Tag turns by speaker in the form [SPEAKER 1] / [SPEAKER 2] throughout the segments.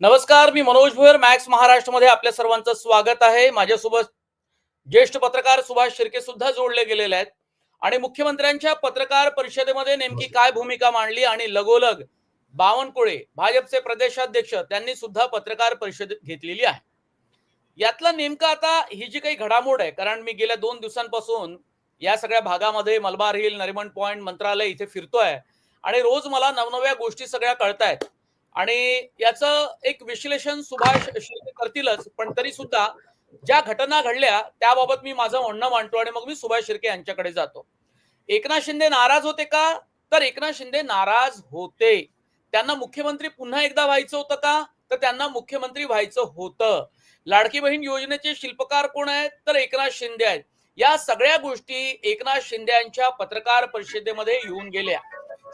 [SPEAKER 1] नमस्कार मी मनोज भोयर मॅक्स महाराष्ट्रमध्ये आपल्या सर्वांचं स्वागत आहे. माझ्यासोबत ज्येष्ठ पत्रकार सुभाष शिर्के सुद्धा जोडले गेलेले आहेत. आणि मुख्यमंत्र्यांच्या पत्रकार परिषदेमध्ये नेमकी काय भूमिका मांडली आणि लगोलग बावनकुळे भाजपचे प्रदेशाध्यक्ष त्यांनी सुद्धा पत्रकार परिषद घेतलेली आहे. यातला नेमका आता ही जी काही घडामोड आहे कारण मी गेल्या दोन दिवसांपासून या सगळ्या भागामध्ये मलबार हिल नरिमन पॉइंट मंत्रालय इथे फिरतोय. आणि रोज मला नवनव्या गोष्टी सगळ्या कळतायत. आणि याचं एक विश्लेषण सुभाष शिर्के करतीलच पण तरी सुद्धा ज्या घटना घडल्या त्याबाबत मी माझं म्हणणं मांडतो आणि मग मी सुभाष शिर्के यांच्याकडे जातो. एकनाथ शिंदे नाराज होते का? तर एकनाथ शिंदे नाराज होते. त्यांना मुख्यमंत्री पुन्हा एकदा व्हायचं होतं का? तर त्यांना मुख्यमंत्री व्हायचं होतं. लाडकी बहीण योजनेचे शिल्पकार कोण आहेत? तर एकनाथ शिंदे आहेत. या सगळ्या गोष्टी एकनाथ शिंदे यांच्या पत्रकार परिषदेमध्ये येऊन गेल्या.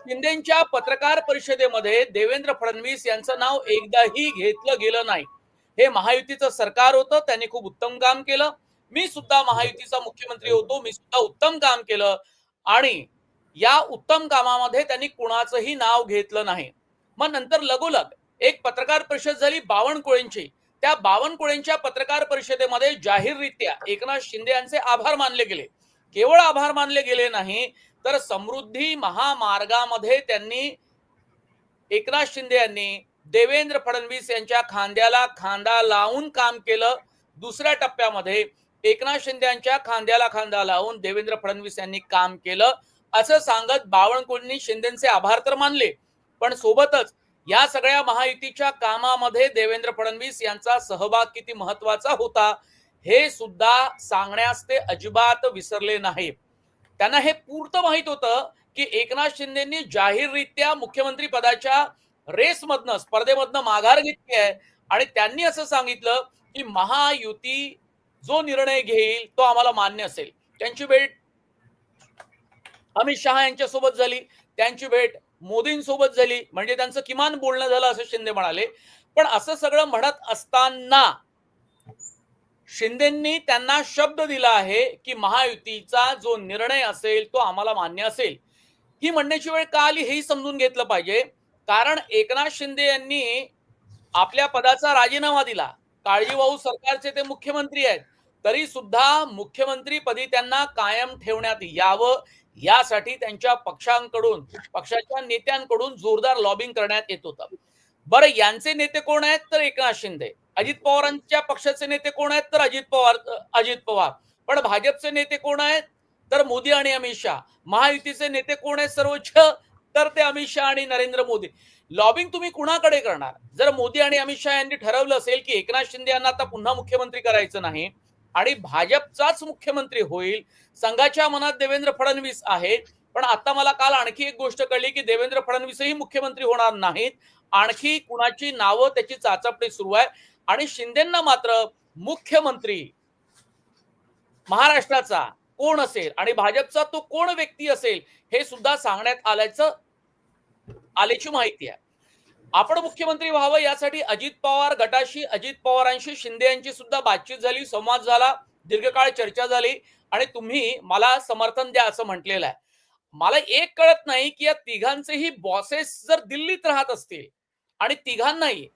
[SPEAKER 1] शिंदेच्या पत्रकार परिषदेमध्ये देवेंद्र फडणवीस यांचं नाव एकदाही घेतलं गेलं नाही. हे महायुतीचं सरकार होतं त्यांनी खूप उत्तम काम केलं. मी सुद्धा महायुतीचा मुख्यमंत्री होतो मी सुद्धा उत्तम काम केलं. आणि या उत्तम कामामध्ये त्यांनी कुणाचंही नाव घेतलं नाही. मग नंतर लगोलग एक पत्रकार परिषद झाली बावनकुळेंची. त्या बावनकुळेंच्या पत्रकार परिषदेमध्ये जाहीररित्या एकनाथ शिंदे यांचे आभार मानले गेले. केवळ आभार मानले गेले नाही तर समृद्धी महामार्गामध्ये त्यांनी एकनाथ शिंदे यांनी देवेंद्र फडणवीस यांच्या खांद्याला खांदा लावून काम केलं. दुसऱ्या टप्प्यामध्ये एकनाथ शिंदे यांच्या खांद्याला खांदा लावून देवेंद्र फडणवीस यांनी काम केलं. असं सांगत बावनकुळेंनी शिंदेचे आभार तर मानले पण सोबतच या सगळ्या महायुतीच्या कामामध्ये देवेंद्र फडणवीस यांचा सहभाग किती महत्त्वाचा होता हे सुद्धा सांगण्यास ते अजिबात विसरले नाही त्यांना हे पूर्त माहीत होतं की एकनाथ शिंदेनी जाहीररित्या मुख्यमंत्री पदाच्या रेसमधनं स्पर्धेमधनं माघार घेतली आहे. आणि त्यांनी असं सांगितलं की महायुती जो निर्णय घेईल तो आम्हाला मान्य असेल. त्यांची भेट अमित शहा यांच्यासोबत झाली. त्यांची भेट मोदींसोबत झाली. म्हणजे त्यांचं किमान बोलणं झालं असं शिंदे म्हणाले. पण असं सगळं म्हणत असताना शिंदेंनी त्यांना शब्द दिला आहे की महायुतीचा जो निर्णय असेल तो आम्हाला मान्य असेल. ही म्हणण्याची वेळ का आली हेही समजून घेतलं पाहिजे. कारण एकनाथ शिंदे यांनी आपल्या पदाचा राजीनामा दिला. काळजीवाहू सरकारचे ते मुख्यमंत्री आहेत. तरी सुद्धा मुख्यमंत्री पदी त्यांना कायम ठेवण्यात यावं. यासाठी त्यांच्या पक्षांकडून पक्षाच्या नेत्यांकडून जोरदार लॉबिंग करण्यात येत होतं. बरं यांचे नेते कोण आहेत? तर एकनाथ शिंदे. अजित पवारांच्या पक्षाचे नेते कोण आहेत? तर अजित पवार अजित पवार. पण भाजपचे नेते कोण आहेत? तर मोदी आणि अमित शहा. महायुतीचे नेते कोण आहेत? सर्वोच्च तर ते अमित शहा आणि नरेंद्र मोदी. लॉबिंग तुम्ही कुणाकडे करणार? जर मोदी आणि अमित शहा यांनी ठरवलं असेल की एकनाथ शिंदे यांना आता पुन्हा मुख्यमंत्री करायचं नाही आणि भाजपचाच मुख्यमंत्री होईल संघाच्या मनात देवेंद्र फडणवीस आहेत पण आता मला काल आणखी एक गोष्ट कळली की देवेंद्र फडणवीसही मुख्यमंत्री होणार नाहीत. आणखी कुणाची नावं त्याची चाचपणी सुरू आहे. आणि शिंदेना मात्र मुख्यमंत्री महाराष्ट्राचा कोण असेल आणि भाजपचा तो कोण व्यक्ती असेल हे सुद्धा सांगण्यात आल्याचं आल्याची माहिती आहे. आपण मुख्यमंत्री व्हावं यासाठी अजित पवार गटाशी अजित पवारांशी शिंदे यांची सुद्धा बातचीत झाली संवाद झाला दीर्घकाळ चर्चा झाली. आणि तुम्ही मला समर्थन द्या असं म्हटलेलं आहे. मला एक कळत नाही की या तिघांचेही बॉसेस जर दिल्लीत राहत असतील आणि तिघांनाही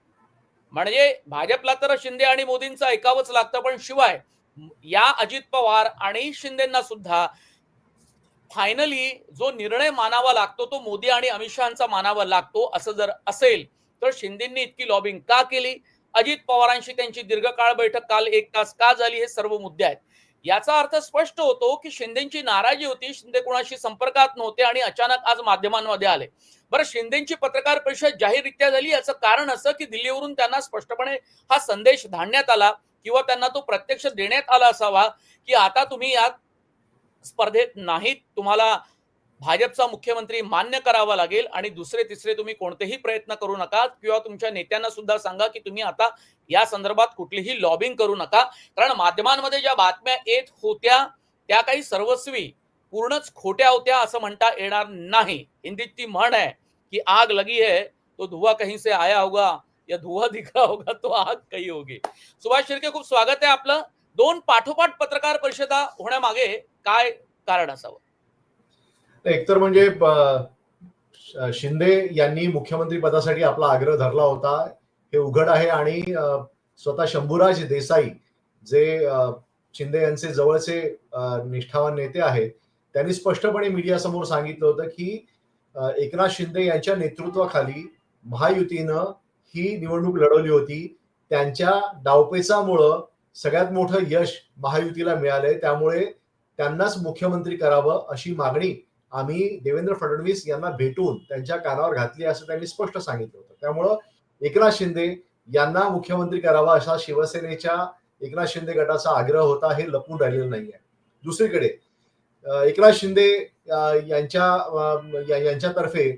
[SPEAKER 1] म्हणजे भाजपला तर शिंदे आणि मोदींचं ऐकावंच लागतं पण शिवाय या अजित पवार आणि शिंदेना सुद्धा फायनली जो निर्णय मानावा लागतो तो मोदी आणि अमित शहाचा मानावा लागतो असं जर असेल तर शिंदेंनी इतकी लॉबिंग का केली? अजित पवारांशी त्यांची दीर्घकाळ बैठक काल एक तास का झाली? हे सर्व मुद्दे आहेत. याचा अर्थ स्पष्ट होतो की शिंदेची नाराजी होती शिंदे कोणाशी संपर्कात नव्हते आणि अचानक आज माध्यमांमध्ये आले. बरं शिंदेची पत्रकार परिषद जाहीररित्या झाली याचं कारण असं की दिल्लीवरून त्यांना स्पष्टपणे हा संदेश धाडण्यात आला किंवा त्यांना तो प्रत्यक्ष देण्यात आला असावा की आता तुम्ही यात स्पर्धेत नाहीत तुम्हाला भाजपचा मुख्यमंत्री मान्य करावा लागेल आणि दुसरे तिसरे तुम्ही कोणतेही प्रयत्न करू नका किंवा तुमच्या नेत्यांना सुद्धा सांगा की तुम्ही आता या संदर्भात कुठलीही लॉबिंग करू नका. कारण माध्यमांमध्ये ज्या बातम्या येत होत्या त्या काही सर्वस्वी पूर्णच खोट्या होत्या असं म्हणता येणार नाही. हिंदीत ती म्हण आहे की आग लगी है तो धुवा कहीं से आया होगा या धुवा दिखा होगा तो आग कही होगी. सुभाष शिर्के खूप स्वागत आहे आपलं. दोन पाठोपाठ पत्रकार परिषदा होण्यामागे काय कारण असावं?
[SPEAKER 2] एकतर म्हणजे शिंदे यांनी मुख्यमंत्री पदासाठी आपला आग्रह धरला होता. हे उघड आहे आणि स्वतः शंभूराज देसाई जे शिंदे यांचे जवळचे निष्ठावान नेते आहेत त्यांनी स्पष्टपणे मीडियासमोर सांगितलं होतं की एकनाथ शिंदे यांच्या नेतृत्वाखाली महायुतीनं ही निवडणूक लढवली होती. त्यांच्या डावपेचामुळं सगळ्यात मोठं यश महायुतीला मिळालंय. त्यामुळे त्यांनाच मुख्यमंत्री करावं अशी मागणी आम्ही देवेंद्र फडणवीस यांना भेटून त्यांच्या कानावर घातली असं त्यांनी स्पष्ट सांगितलं होतं. त्यामुळं एकनाथ शिंदे यांना मुख्यमंत्री करावा असा शिवसेनेच्या एकनाथ शिंदे गटाचा आग्रह होता हे लपून राहिलेलं नाहीये. दुसरीकडे एकनाथ शिंदे यांच्या यांच्यातर्फे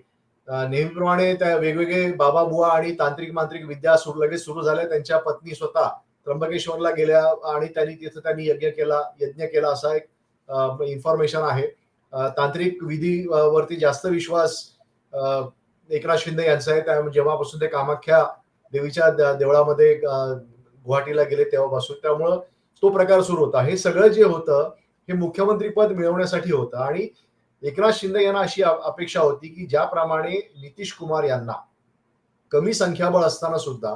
[SPEAKER 2] नेहमीप्रमाणे त्या वेगवेगळे बाबा बुवा आणि तांत्रिक मांत्रिक विद्या सुरू लगेच सुरू झाल्या. त्यांच्या पत्नी स्वतः त्र्यंबकेश्वरला गेल्या आणि त्यांनी तिथं त्यांनी यज्ञ केला यज्ञ केला असा एक इन्फॉर्मेशन आहे. तांत्रिक विधी वरती जास्त विश्वास एकनाथ शिंदे यांचा आहे. त्या जेव्हापासून ते कामाख्या देवीच्या द- देवळामध्ये गुवाहाटीला गेले तेव्हापासून. त्यामुळं तो प्रकार सुरू होता. हे सगळं जे होतं हे मुख्यमंत्री पद मिळवण्यासाठी होतं. आणि एकनाथ शिंदे यांना अशी अपेक्षा होती की ज्याप्रमाणे नितीश कुमार यांना कमी संख्याबळ असताना सुद्धा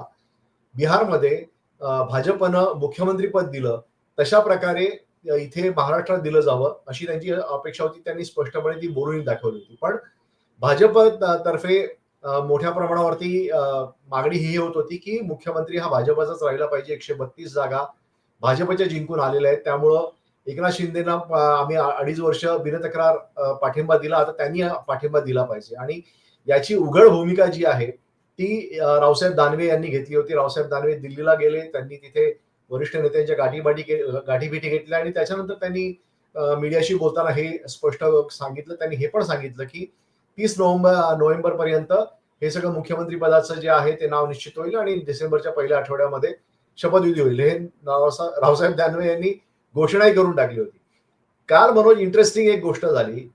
[SPEAKER 2] बिहारमध्ये भाजपनं मुख्यमंत्रीपद दिलं तशा प्रकारे इथे महाराष्ट्रात दिलं जावं अशी त्यांची अपेक्षा होती त्यांनी स्पष्टपणे ती बोलून दाखवली होती. पण भाजप तर्फे मोठ्या प्रमाणावरती मागणी ही होत होती की मुख्यमंत्री हा भाजपचाच राहिला पाहिजे एकशे बत्तीस जागा भाजपच्या जिंकून आलेल्या आहेत. त्यामुळं एकनाथ शिंदेना आम्ही अडीच वर्ष बिनतक्रार पाठिंबा दिला. आता त्यांनी पाठिंबा दिला पाहिजे. आणि याची उघड भूमिका जी आहे ती रावसाहेब दानवे यांनी घेतली होती. रावसाहेब दानवे दिल्लीला गेले त्यांनी तिथे वरिष्ठ नेत्यांच्या गाठीबाटी के- गाठीभेटी घेतल्या आणि त्याच्यानंतर त्यांनी मीडियाशी बोलताना हे स्पष्ट सांगितलं. त्यांनी हे पण सांगितलं की तीस नोव्हेंबर नोव्हेंबर पर्यंत हे सगळं मुख्यमंत्री पदाचं जे आहे ते नाव निश्चित होईल आणि डिसेंबरच्या पहिल्या आठवड्यामध्ये शपथविधी होईल. हे रावसाहेब दानवे यांनी घोषणाही करून टाकली होती. काल मनोज इंटरेस्टिंग एक गोष्ट झाली.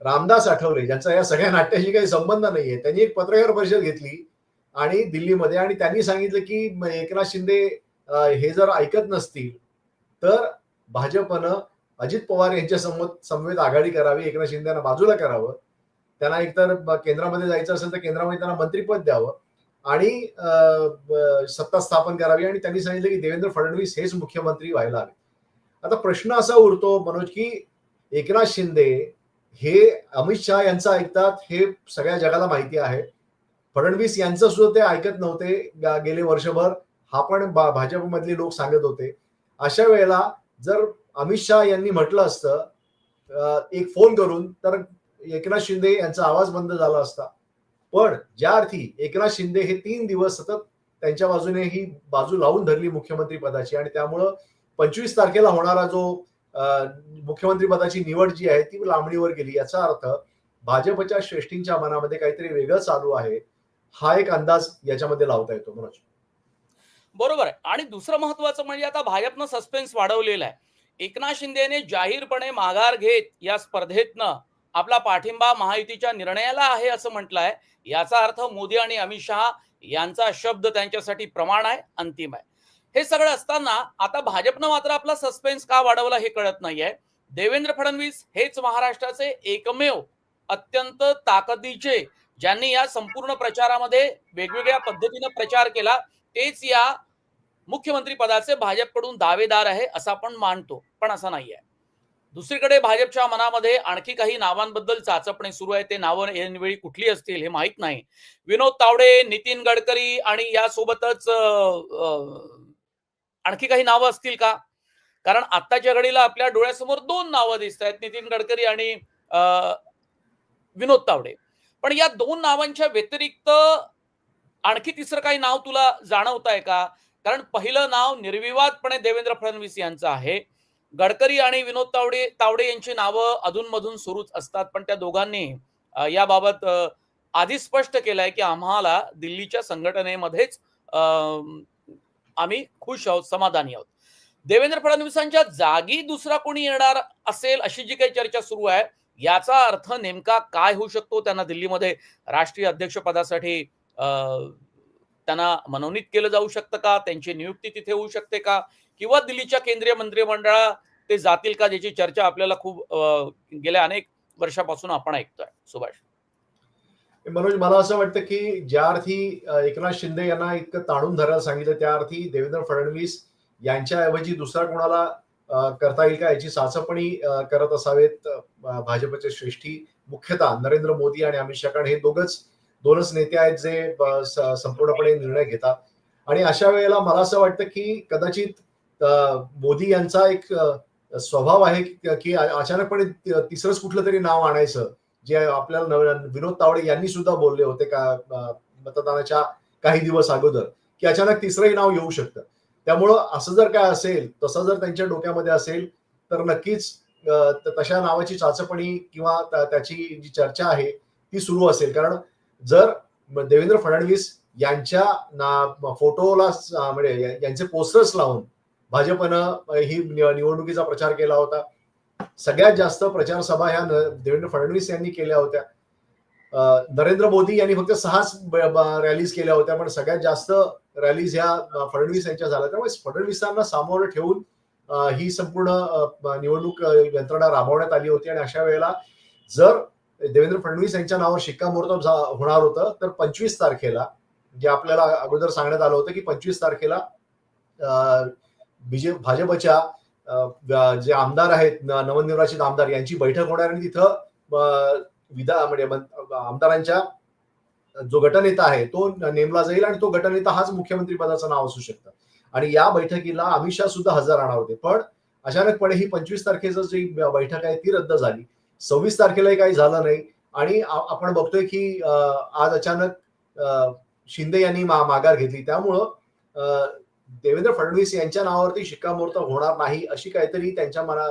[SPEAKER 2] रामदास आठवले ज्यांचा या सगळ्या नाट्याशी काही संबंध नाहीये त्यांनी एक पत्रकार परिषद घेतली आणि दिल्लीमध्ये आणि त्यांनी सांगितलं की एकनाथ शिंदे हे जर ऐकत नसतील तर भाजपनं अजित पवार यांच्या समोर समवेत आघाडी करावी एकनाथ शिंदे यांना बाजूला करावं. त्यांना एकतर केंद्रामध्ये जायचं असेल तर केंद्रामध्ये त्यांना मंत्रीपद द्यावं. आणि अं, सत्ता स्थापन करावी आणि त्यांनी सांगितलं की देवेंद्र फडणवीस हेच मुख्यमंत्री व्हायला हवे. आता प्रश्न असा उरतो मनोज की एकनाथ शिंदे हे अमित शहा यांचं ऐकतात हे सगळ्या जगाला माहिती आहे. फडणवीस यांचं सुद्धा ते ऐकत नव्हते गेले वर्षभर. हा पण भाजपमधले लोक सांगत होते. अशा वेळेला जर अमित शहा यांनी म्हटलं असतं एक फोन करून तर एकनाथ शिंदे यांचा आवाज बंद झाला असता. पण ज्या अर्थी एकनाथ शिंदे हे तीन दिवस सतत त्यांच्या बाजूने ही बाजू लावून धरली मुख्यमंत्री पदाची आणि त्यामुळं पंचवीस तारखेला होणारा जो मुख्यमंत्री पदाची निवड जी आहे ती लांबणीवर गेली. याचा अर्थ भाजपच्या श्रेष्ठींच्या मनामध्ये काहीतरी वेगळं चालू आहे हा एक अंदाज याच्यामध्ये लावता येतो. मनोज.
[SPEAKER 1] बरोबर आहे. आणि दुसरं महत्वाचं म्हणजे आता भाजपनं सस्पेन्स वाढवलेला आहे. एकनाथ शिंदेने जाहीरपणे माघार घेत या स्पर्धेतनं आपला पाठिंबा महायुतीच्या निर्णयाला आहे असं म्हटलं आहे याचा अर्थ मोदी आणि अमित शहा यांचा शब्द त्यांच्यासाठी प्रमाण आहे अंतिम आहे. हे सगळं असताना आता भाजपनं मात्र आपला सस्पेन्स का वाढवला हे कळत नाहीये. देवेंद्र फडणवीस हेच महाराष्ट्राचे एकमेव अत्यंत ताकदीचे ज्यांनी या संपूर्ण प्रचारामध्ये वेगवेगळ्या पद्धतीनं प्रचार केला तेच या मुख्यमंत्री पदाचे भाजपकडून दावेदार आहे असं आपण मानतो पण असं नाही आहे दुसरीकडे भाजपच्या मनामध्ये आणखी काही नावांबद्दल चाचपणे सुरू आहे ते नावं यावेळी कुठली असतील हे माहीत नाही. विनोद तावडे नितीन गडकरी आणि यासोबतच आणखी काही नावं असतील का? कारण आत्ताच्या घडीला आपल्या डोळ्यासमोर दोन नावं दिसत आहेत नितीन गडकरी आणि अं, विनोद तावडे. पण या दोन नावांच्या व्यतिरिक्त आणखी तिसरं काही नाव तुला जाणवत आहे का? कारण पहिलं नाव निर्विवादपणे देवेंद्र फडणवीस यांचं आहे. गडकरी आणि विनोद तावडे तावडे यांची नावं अधूनमधून सुरूच असतात पण त्या दोघांनी याबाबत आधी स्पष्ट केलंय की आम्हाला दिल्लीच्या संघटनेमध्येच आम्ही खुश आहोत समाधानी आहोत. देवेंद्र फडणवीसांच्या जागी दुसरा कोणी येणार असेल अशी जी काही चर्चा सुरू आहे याचा अर्थ नेमका काय होऊ शकतो? त्यांना दिल्लीमध्ये राष्ट्रीय अध्यक्षपदासाठी त्यांना मनोनीत केलं जाऊ शकतं का? त्यांची नियुक्ती तिथे होऊ शकते का? किंवा दिल्लीच्या केंद्रीय मंत्रिमंडळात ते जातील का? ज्याची चर्चा आपल्याला खूप गेल्या अनेक वर्षापासून आपण ऐकतोय. सुभाष.
[SPEAKER 2] मनोज मला असं वाटतं की ज्या अर्थी एकनाथ शिंदे यांना इतकं ताणून धरायला सांगितलं त्या अर्थी देवेंद्र फडणवीस यांच्याऐवजी दुसरा कोणाला करता येईल का याची साचपणी करत असावेत भाजपचे श्रेष्ठी मुख्यतः नरेंद्र मोदी आणि अमित शहा कारण हे दोघच दोनच नेते आहेत जे संपूर्णपणे निर्णय घेतात. आणि अशा वेळेला मला असं वाटतं की कदाचित मोदी यांचा एक स्वभाव आहे की- अचानकपणे तिसरंच कुठलं तरी नाव आणायचं. जे आपल्याला विनोद तावडे यांनी सुद्धा बोलले होते का मतदानाच्या काही दिवस अगोदर की अचानक तिसरंही नाव येऊ शकतं. त्यामुळं असं जर काय असेल तसं जर त्यांच्या डोक्यामध्ये असेल तर नक्कीच तशा नावाची चाचपणी किंवा त्याची जी चर्चा आहे ती सुरू असेल. कारण जर देवेंद्र फडणवीस यांच्या ना- फोटोला म्हणजे यांचे पोस्टर्स लावून भाजपनं ही निवडणुकीचा प्रचार केला होता. सगळ्यात जास्त प्रचार सभा ह्या देवेंद्र फडणवीस यांनी केल्या होत्या. नरेंद्र मोदी यांनी फक्त सहाच रॅलीज केल्या होत्या पण सगळ्यात जास्त रॅलीज ह्या फडणवीस यांच्या झाल्या. त्यामुळे फडणवीसांना सामोरं ठेवून ही संपूर्ण निवडणूक यंत्रणा राबवण्यात आली होती. आणि अशा वेळेला जर देवेंद्र फडणवीस यांच्या नावावर शिक्कामोर्तब झा- होणार होतं. तर पंचवीस तारखेला जे आपल्याला अगोदर सांगण्यात आलं होतं की पंचवीस तारखेला बीजे भाजपच्या जे आमदार आहेत नवनिर्वाचित आमदार यांची बैठक होणार आणि तिथं विधा म्हणजे आमदारांच्या जो गटनेता आहे तो नेमला जाईल आणि तो गटनेता हाच मुख्यमंत्री पदाचं नाव असू शकतं. आणि या बैठकीला अमित शहा सुद्धा हजर राहणार होते. पण अचानकपणे ही पंचवीस तारखेचं जी बैठक आहे ती रद्द झाली. सव्वीस तारखेलाही काही झालं नाही. आणि आपण बघतोय की आज अचानक शिंदे यांनी मा- माघार घेतली. त्यामुळं देवेंद्र फडणवीस यांच्या नावावरती शिक्कामोर्तब होणार नाही अशी काहीतरी त्यांच्या मना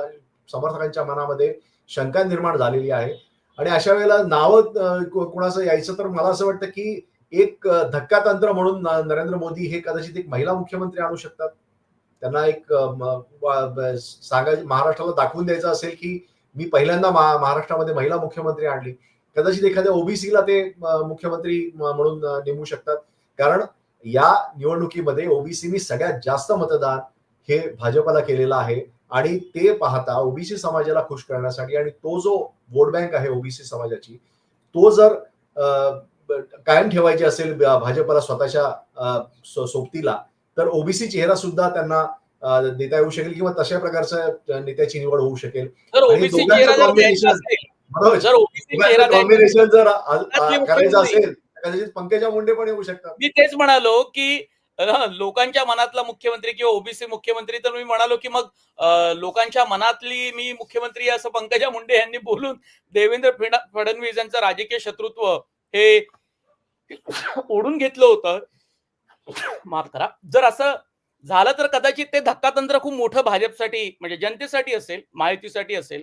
[SPEAKER 2] समर्थकांच्या मनामध्ये शंका निर्माण झालेली आहे. आणि अशा वेळेला नावं कोणाचं यायचं तर मला असं वाटतं की एक धक्का तंत्र म्हणून नरेंद्र मोदी हे कदाचित एक महिला मुख्यमंत्री आणू शकतात. त्यांना एक सांगायचं महाराष्ट्राला दाखवून द्यायचं असेल की मी पहिल्यांदा महा- महाराष्ट्रामध्ये महिला मुख्यमंत्री आणली. कदाचित एखाद्या ओबीसीला ते मुख्यमंत्री म्हणून नेमू शकतात. कारण या निवडणुकीमध्ये ओबीसीनी सगळ्यात जास्त मतदान हे भाजपला केलेलं आहे. आणि ते पाहता ओबीसी समाजाला खुश करण्यासाठी आणि तो जो वोट बँक आहे ओबीसी समाजाची तो जर कायम ठेवायची असेल भाजपला स्वतःच्या सोबतीला तर ओबीसी चेहरा सुद्धा त्यांना देता येऊ शकेल किंवा तशा प्रकारच्या नेत्याची निवड होऊ शकेल. कॉम्बिनेशन जर. करायचं असेल कदाचित पंकजा मुंडे पण येऊ शकतात.
[SPEAKER 1] मी तेच म्हणालो की लोकांच्या मनातला मुख्यमंत्री किंवा ओबीसी मुख्यमंत्री तर मी म्हणालो की मग लोकांच्या मनातली मी मुख्यमंत्री असं पंकजा मुंडे यांनी बोलून देवेंद्र फड- फडणवीस यांचं राजकीय शत्रुत्व हे ओढून घेतलं होतं. माफ करा. जर असं झालं तर कदाचित ते धक्कातंत्र खूप मोठं भाजपसाठी म्हणजे जनतेसाठी असेल माहितीसाठी असेल.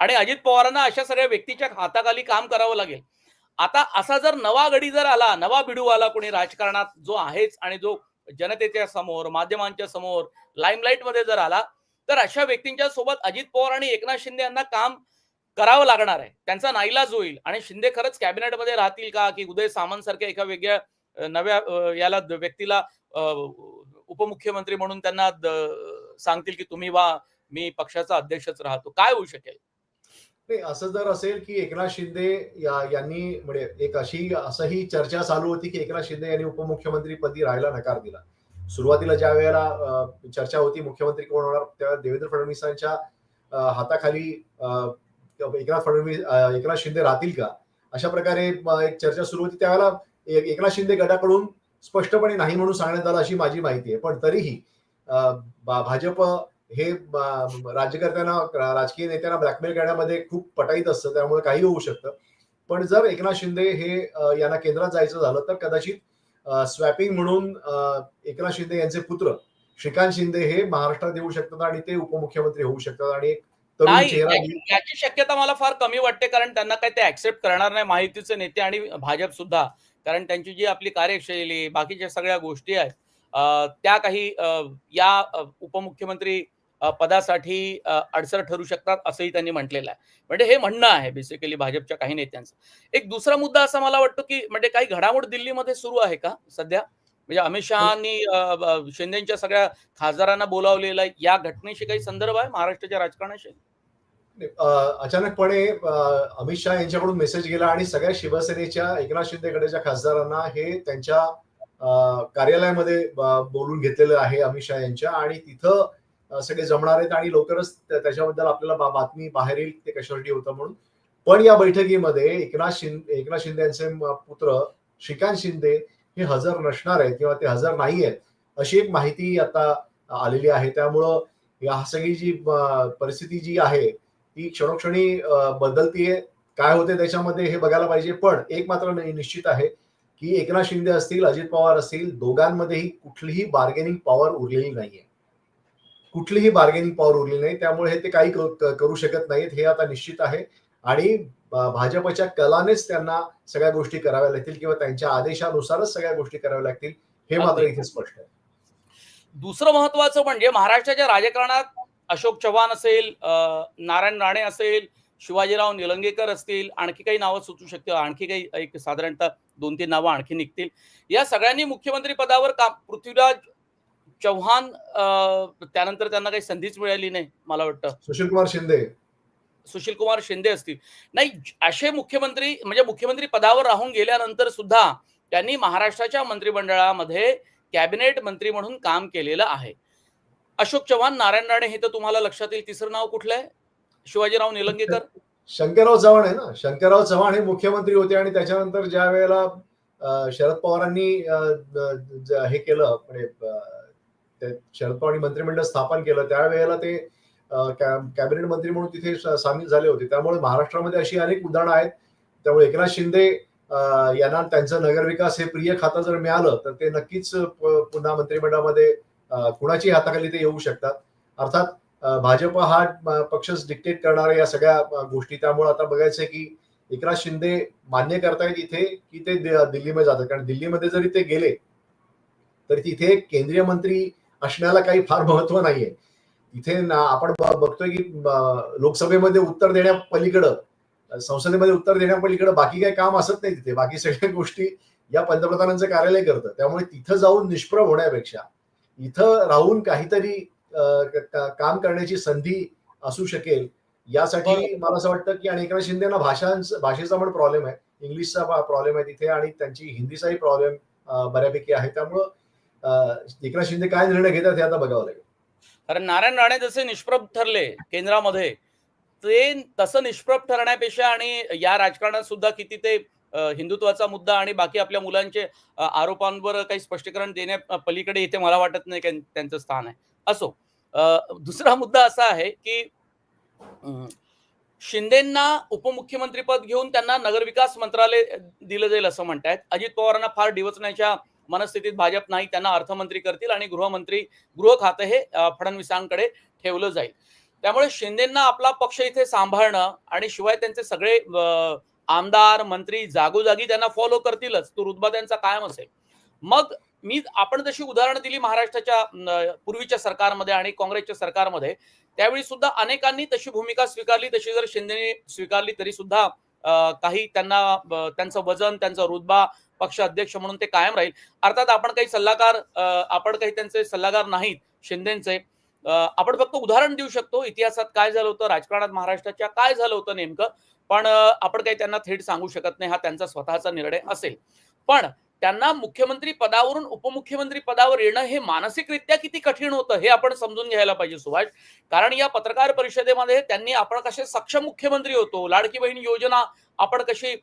[SPEAKER 1] आणि अजित पवारांना अशा सगळ्या व्यक्तीच्या हाताखाली काम करावं लागेल. आता असा जर नवा गडी जर आला नवा बिडू आला कोणी राजकारणात जो आहेच आणि जो जनतेच्या समोर माध्यमांच्या समोर लाईमलाईटमध्ये जर आला तर अशा व्यक्तींच्या सोबत अजित पवार आणि एकनाथ शिंदे यांना काम करावं लागणार आहे. त्यांचा नाईलाज होईल. आणि शिंदे खरंच कॅबिनेटमध्ये राहतील का? की उदय सामंत सारख्या एका वेगळ्या नव्या याला व्यक्तीला उपमुख्यमंत्री म्हणून त्यांना सांगतील की तुम्ही वा मी पक्षाचा अध्यक्षच राहतो. काय होऊ शकेल?
[SPEAKER 2] नाही असं जर असेल की एकनाथ शिंदे या यांनी म्हणजे एक अशी असंही चर्चा चालू होती की एकनाथ शिंदे यांनी उपमुख्यमंत्री पदी राहायला नकार दिला. सुरुवातीला ज्या वेळेला चर्चा होती मुख्यमंत्री कोण होणार त्यावेळेला देवेंद्र फडणवीसांच्या हाताखाली एकनाथ फडणवीस एकनाथ शिंदे राहतील का? अशा प्रकारे एक चर्चा सुरू होती. त्यावेळेला एकनाथ शिंदे गटाकडून स्पष्टपणे नाही म्हणून सांगण्यात आलं अशी माझी माहिती आहे. पण तरीही भाजप हे राज्यकर्त्यांना राजकीय नेत्यांना ब्लॅकमेल करण्यामध्ये खूप पटाईत असतं त्यामुळे काही होऊ शकतं. पण जर एकनाथ शिंदे हे यांना केंद्रात जायचं झालं तर कदाचित स्वॅपिंग म्हणून एकनाथ शिंदे यांचे पुत्र श्रीकांत शिंदे हे महाराष्ट्रात येऊ शकतात आणि ते उपमुख्यमंत्री होऊ शकतात आणि एक
[SPEAKER 1] याची शक्यता मला फार कमी वाटते कारण त्यांना काही ते ऍक्सेप्ट करणार नाही माहितीचे नेते आणि भाजप सुद्धा. कारण त्यांची जी आपली कार्यशैली बाकीच्या सगळ्या गोष्टी आहेत त्या काही या उपमुख्यमंत्री पदासाठी अडसर ठरू शकतात असंही त्यांनी म्हटलेलं आहे. म्हणजे हे म्हणणं आहे बेसिकली भाजपच्या काही नेत्यांचं. एक दुसरा मुद्दा असा मला वाटतो की म्हणजे काही घडामोड दिल्लीमध्ये सुरू आहे का सध्या? म्हणजे अमित शहानी ब- शिंदेच्या सगळ्या खासदारांना बोलावलेला. या घटनेशी काही संदर्भ आहे महाराष्ट्राच्या राजकारणाशी?
[SPEAKER 2] अचानकपणे अमित शहा यांच्याकडून मेसेज गेला आणि सगळ्या शिवसेनेच्या एकनाथ शिंदेकडेच्या खासदारांना हे त्यांच्या कार्यालयामध्ये बोलून घेतलेलं आहे अमित शहा यांच्या आणि तिथं सगळे जमणार आहेत आणि लवकरच त्याच्याबद्दल आपल्याला बातमी बाहेर येईल ते कशासाठी होतं म्हणून. पण या बैठकीमध्ये एकनाथ शिंदे एकनाथ शिंदे यांचे पुत्र श्रीकांत शिंदे हे हजर नसणार आहेत किंवा ते हजर नाही आहेत अशी एक माहिती आता आलेली आहे. त्यामुळं या सगळी जी परिस्थिती जी आहे ती क्षणोक्षणी बदलतीये काय होते त्याच्यामध्ये हे बघायला पाहिजे. पण एक मात्र निश्चित आहे की एकनाथ शिंदे असतील अजित पवार असतील दोघांमध्येही कुठलीही बार्गेनिंग पॉवर उरलेली नाहीये. कुठलीही बार्गेनिंग पॉवर उरलेली नाही. त्यामुळे हे ते काही करू शकत नाहीत हे आता निश्चित आहे. आणि भाजपच्या कलानेच त्यांना सगळ्या गोष्टी कराव्या लागतील किंवा त्यांच्या आदेशानुसारच सगळ्या गोष्टी कराव्या लागतील हे मात्र. इथे स्पष्ट आहे.
[SPEAKER 1] दुसरं महत्वाचं म्हणजे महाराष्ट्राच्या राजकारणात अशोक चव्हाण असेल नारायण राणे असेल शिवाजीराव निलंगेकर असतील आणखी काही नावं सुचू शकतील आणखी काही एक साधारणतः दोन तीन नावं आणखी निघतील. या सगळ्यांनी मुख्यमंत्री पदावर काम पृथ्वीराज चव्हाण त्यानंतर त्यांना काही संधीच मिळाली नाही मला वाटतं.
[SPEAKER 2] सुशील कुमार शिंदे.
[SPEAKER 1] सुशील कुमार शिंदे असतील. नाही असे मुख्यमंत्री म्हणजे मुख्यमंत्री पदावर राहून गेल्यानंतर सुद्धा त्यांनी महाराष्ट्राच्या मंत्रिमंडळामध्ये कॅबिनेट मंत्री म्हणून काम केलेलं आहे. अशोक चव्हाण नारायण राणे हे तर तुम्हाला लक्षात येईल. तिसरं नाव कुठलं आहे? शिवाजीराव निलंगेकर.
[SPEAKER 2] शंकरराव चव्हाण आहे ना? शंकरराव चव्हाण हे मुख्यमंत्री होते आणि त्याच्यानंतर ज्या वेळेला शरद पवारांनी हे केलं म्हणजे शरद पवारांनी मंत्रिमंडळ स्थापन केलं त्यावेळेला ते कॅबिनेट मंत्री म्हणून तिथे सामील झाले होते. त्यामुळे महाराष्ट्रामध्ये अशी अनेक उदाहरणं आहेत. त्यामुळे एकनाथ शिंदे यांना त्यांचं नगरविकास हे प्रिय खातं जर मिळालं तर ते नक्कीच पुन्हा मंत्रिमंडळामध्ये कुणाची हाताखाली ते येऊ शकतात. अर्थात भाजप हा पक्ष पक्षच डिक्टेट करणाऱ्या या सगळ्या गोष्टी. त्यामुळे आता बघायचं की एकनाथ शिंदे मान्य करतायत इथे की ते दिल्लीमध्ये जातात. कारण दिल्लीमध्ये जरी ते गेले तर तिथे केंद्रीय मंत्री असण्याला काही फार महत्त्व नाहीये. तिथे ना आपण बघतोय की लोकसभेमध्ये उत्तर देण्या पलीकडं संसदेमध्ये उत्तर देण्या पलीकडं बाकी काही काम असत नाही तिथे. बाकी सगळ्या गोष्टी या पंतप्रधानांचं कार्यालय करतं. त्यामुळे तिथं जाऊन निष्प्रभ होण्यापेक्षा इथं राहून काहीतरी काम करण्याची संधी असू शकेल. यासाठी. मला असं वाटतं की आणि एकनाथ शिंदेना भाषांच भाषेचा पण प्रॉब्लेम आहे. इंग्लिशचा प्रॉब्लेम आहे तिथे आणि त्यांची हिंदीचाही प्रॉब्लेम बऱ्यापैकी आहे. त्यामुळं एकनाथ शिंदे काय निर्णय घेतात हे आता बघावं लागेल.
[SPEAKER 1] कारण नारायण राणे जसे निष्प्रभ ठरले केंद्रामध्ये ते तसं निष्प्रभ ठरण्यापेक्षा आणि या राजकारणात सुद्धा किती ते हिंदुत्वाचा मुद्दा आणि बाकी आपल्या मुलांचे आरोपांवर काही स्पष्टीकरण देण्या पलीकडे इथे मला वाटत नाही त्यांचं स्थान आहे. असो दुसरा मुद्दा असा आहे की शिंदेना शिंदेंना उपमुख्यमंत्रीपद घेऊन त्यांना नगरविकास मंत्रालय दिलं जाईल असं म्हणतायत. अजित पवारांना फार डिवचण्याच्या मनस्थितीत भाजप नाही त्यांना अर्थमंत्री करतील आणि गृहमंत्री गृह खातं हे फडणवीसांकडे ठेवलं जाईल. त्यामुळे शिंदेंना आपला पक्ष इथे सांभाळणं आणि शिवाय त्यांचे सगळे आमदार मंत्री जागोजागी त्यांना फॉलो करतीलच. तो रुतबा त्यांचा कायम असेल. मग मी आपण जशी उदाहरणं दिली महाराष्ट्राच्या पूर्वीच्या सरकारमध्ये आणि काँग्रेसच्या सरकारमध्ये त्यावेळी सुद्धा अनेकांनी तशी भूमिका स्वीकारली. तशी जर शिंदेने स्वीकारली तरी सुद्धा काही त्यांना त्यांचं वजन त्यांचा रुतबा पक्ष अध्यक्ष म्हणून ते कायम राहील. अर्थात आपण काही सल्लागार आपण काही त्यांचे सल्लागार नाहीत शिंदेचे. आपण फक्त उदाहरण देऊ शकतो. इतिहासात काय झालं होतं? राजकारणात महाराष्ट्राच्या काय झालं होतं नेमकं? पण आपण काही त्यांना थेट सांगू शकत नाही हा त्यांचा स्वतःचा निर्णय असेल. पण त्यांना मुख्यमंत्री पदावरून उपमुख्यमंत्री पदावर येणं हे मानसिकरित्या किती कठीण होतं हे आपण समजून घ्यायला पाहिजे सुभाष. कारण या पत्रकार परिषदेमध्ये त्यांनी आपण कसे सक्षम मुख्यमंत्री होतो लाडकी बहीण योजना आपण कशी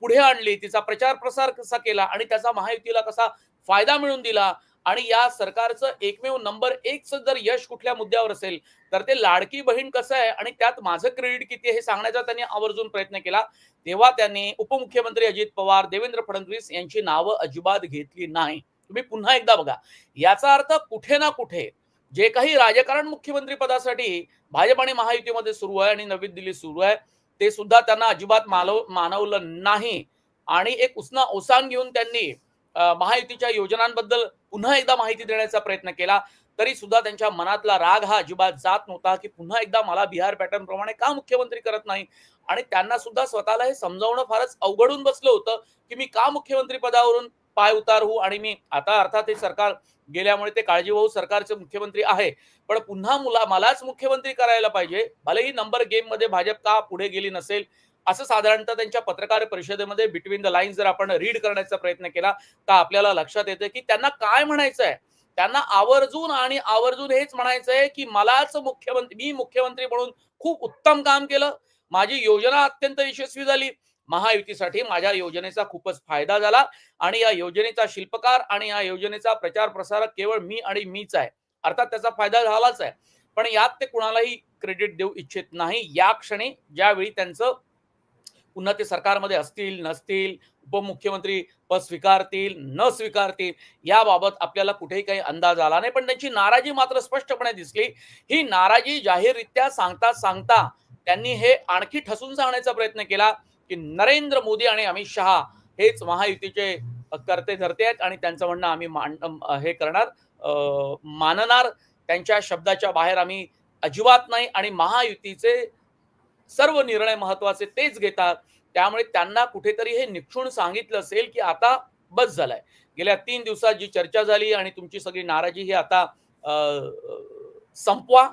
[SPEAKER 1] पुढे आणली तिचा प्रचार प्रसार कसा केला आणि त्याचा महायुतीला कसा फायदा मिळून दिला आणि या सरकारचं एकमेव नंबर एकचं जर यश कुठल्या मुद्द्यावर असेल तर ते लाडकी बहीण कसं आहे आणि त्यात माझं क्रेडिट किती हे सांगण्याचा त्यांनी आवर्जून प्रयत्न केला. तेव्हा त्यांनी उपमुख्यमंत्री अजित पवार देवेंद्र फडणवीस यांची नावं अजिबात घेतली नाही. तुम्ही पुन्हा एकदा बघा. याचा अर्थ कुठे ना कुठे जे काही राजकारण मुख्यमंत्री पदासाठी भाजप आणि महायुतीमध्ये सुरू आहे आणि नवी दिल्ली सुरू आहे ते सुद्धा त्यांना अजिबात मानव मानवलं नाही. आणि एक उसना ओसांग घेऊन त्यांनी महायुतीच्या योजनांबद्दल पुन्हा एकदा माहिती देण्याचा प्रयत्न केला तरी सुद्धा त्यांच्या मनातला राग हा अजिबात जात नव्हता की पुन्हा एकदा मला बिहार पॅटर्न प्रमाणे का मुख्यमंत्री करत नाही? आणि त्यांना सुद्धा स्वतःला हे समजावणं फारच अवघडून बसलं होतं की मी का मुख्यमंत्री पदावरून पाय उतार होऊ आणि मी आता अर्थात हे सरकार गेल्यामुळे ते काळजीवाहू सरकारचे मुख्यमंत्री आहे पण पुन्हा मुला मलाच मुख्यमंत्री करायला पाहिजे. भलेही नंबर गेममध्ये भाजप का पुढे गेली नसेल असं साधारणतः त्यांच्या पत्रकार परिषदेमध्ये बिटवीन द लाईन जर आपण रीड करण्याचा प्रयत्न केला तर आपल्याला लक्षात येतं की त्यांना काय म्हणायचं आहे त्यांना आवर्जून आणि आवर्जून हेच म्हणायचं आहे की मलाच मुख्यमंत्री मी मुख्यमंत्री म्हणून खूप उत्तम काम केलं. माझी योजना अत्यंत यशस्वी झाली. महायुतीसाठी माझ्या योजनेचा खूपच फायदा झाला आणि या योजनेचा शिल्पकार आणि या योजनेचा प्रचार प्रसारक केवळ मी आणि मीच आहे. अर्थात त्याचा फायदा झालाच आहे. पण यात ते कुणालाही क्रेडिट देऊ इच्छित नाही. या क्षणी ज्यावेळी त्यांचं पुन्हा ते सरकारमध्ये असतील नसतील उपमुख्यमंत्री पद स्वीकारतील न स्वीकारतील याबाबत आपल्याला कुठेही काही अंदाज आला नाही. पण त्यांची नाराजी मात्र स्पष्टपणे दिसली. ही नाराजी जाहीररित्या सांगता सांगता त्यांनी हे आणखी ठसून सांगण्याचा प्रयत्न केला की नरेंद्र मोदी आणि अमित शहा हेच महायुतीचे करते धरते आहेत आणि त्यांचं म्हणणं आम्ही मान हे करणार. मानणार. त्यांच्या शब्दाच्या बाहेर आम्ही अजिबात नाही आणि महायुतीचे सर्व निर्णय महत्त्वाचे तेच घेतात. त्यामुळे त्यांना कुठेतरी हे निक्षून सांगितलं असेल की आता बस झालाय. गेल्या तीन दिवसात जी चर्चा झाली आणि तुमची सगळी नाराजी ही आता संपवा.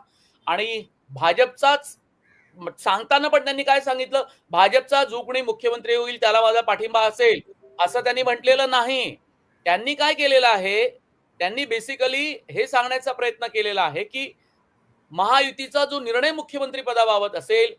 [SPEAKER 1] आणि भाजपचाच सांगताना पण त्यांनी काय सांगितलं? भाजपचा जो कोणी मुख्यमंत्री होईल त्याला माझा पाठिंबा असेल असं त्यांनी म्हटलेलं नाही. त्यांनी काय केलेलं आहे? त्यांनी बेसिकली हे सांगण्याचा प्रयत्न केलेला आहे की महायुतीचा जो निर्णय मुख्यमंत्री पदाबाबत असेल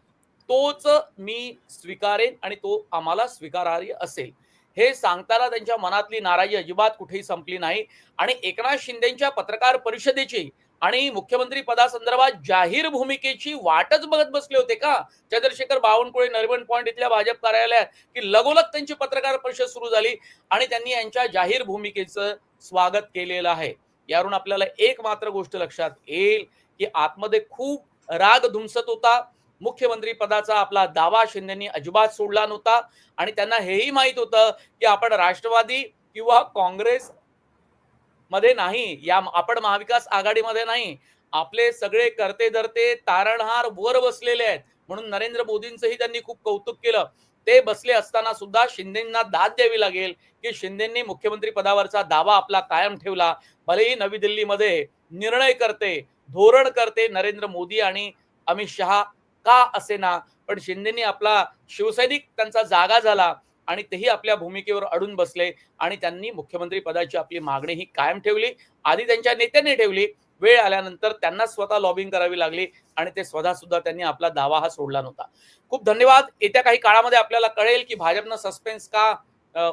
[SPEAKER 1] तोच मी स्वीकारेन आणि तो आम्हाला स्वीकारार्ह असेल. हे सांगताना त्यांच्या मनातली नाराजी अजिबात कुठेही संपली नाही. आणि एकनाथ शिंदेच्या पत्रकार परिषदेची आणि मुख्यमंत्री पदासंदर्भात जाहीर भूमिकेची वाटच बघत बसले होते का? चंद्रशेखर बावनकुळे नरिमन पॉईंट इथल्या भाजप कार्यालयात की लगोलग त्यांची पत्रकार परिषद सुरू झाली आणि त्यांनी यांच्या जाहीर भूमिकेचं स्वागत केलेलं आहे. यावरून आपल्याला एक मात्र गोष्ट लक्षात येईल की आतमध्ये खूप राग धुमसत होता. मुख्यमंत्री पदाचा आपला दावा शिंदेनी अजिबात सोडला नव्हता. आणि त्यांना हेही माहीत होतं की आपण राष्ट्रवादी किंवा काँग्रेस मध्ये नाही या आपण महाविकास आघाडीमध्ये नाही. आपले सगळे करते धरते तारणहार वर बसलेले आहेत. म्हणून नरेंद्र मोदींचंही त्यांनी खूप कौतुक केलं. ते बसले असताना सुद्धा शिंदेना दाद द्यावी लागेल की शिंदेंनी मुख्यमंत्री पदावरचा दावा आपला कायम ठेवला. भलेही नवी दिल्लीमध्ये निर्णय करते धोरण करते नरेंद्र मोदी आणि अमित शहा. का असेना? पण शिंदेनी आपला शिवसैनिक त्यांचा जागा झाला आणि तेही आपल्या भूमिकेवर अडून बसले आणि त्यांनी मुख्यमंत्री पदाची आपली मागणी ही कायम ठेवली. आधी त्यांच्या नेत्यांनी ठेवली. वेळ आल्यानंतर त्यांना स्वतः लॉबिंग करावी लागली आणि ते स्वतः सुद्धा त्यांनी आपला दावा हा सोडला नव्हता. खूप धन्यवाद. येत्या काही काळामध्ये आपल्याला कळेल की भाजपनं सस्पेन्स का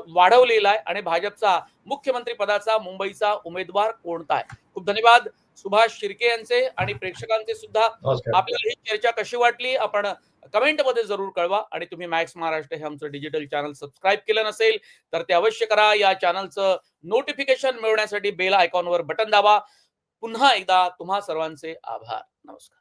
[SPEAKER 1] वाढवलेला आहे आणि भाजपचा मुख्यमंत्री पदाचा मुंबईचा उमेदवार कोणता आहे? खूप धन्यवाद. सुभाष शिर्के यांचे आणि प्रेक्षकांचे सुद्धा. आपल्याला ही चर्चा कशी वाटली? आपण कमेंटमध्ये जरूर कळवा आणि तुम्ही मॅक्स महाराष्ट्र हे आमचं डिजिटल चॅनल सबस्क्राईब केलं नसेल तर ते अवश्य करा. या चॅनलचं नोटिफिकेशन मिळवण्यासाठी बेल आयकॉनवर बटन दाबा. पुन्हा एकदा तुम्हा सर्वांचे आभार. नमस्कार.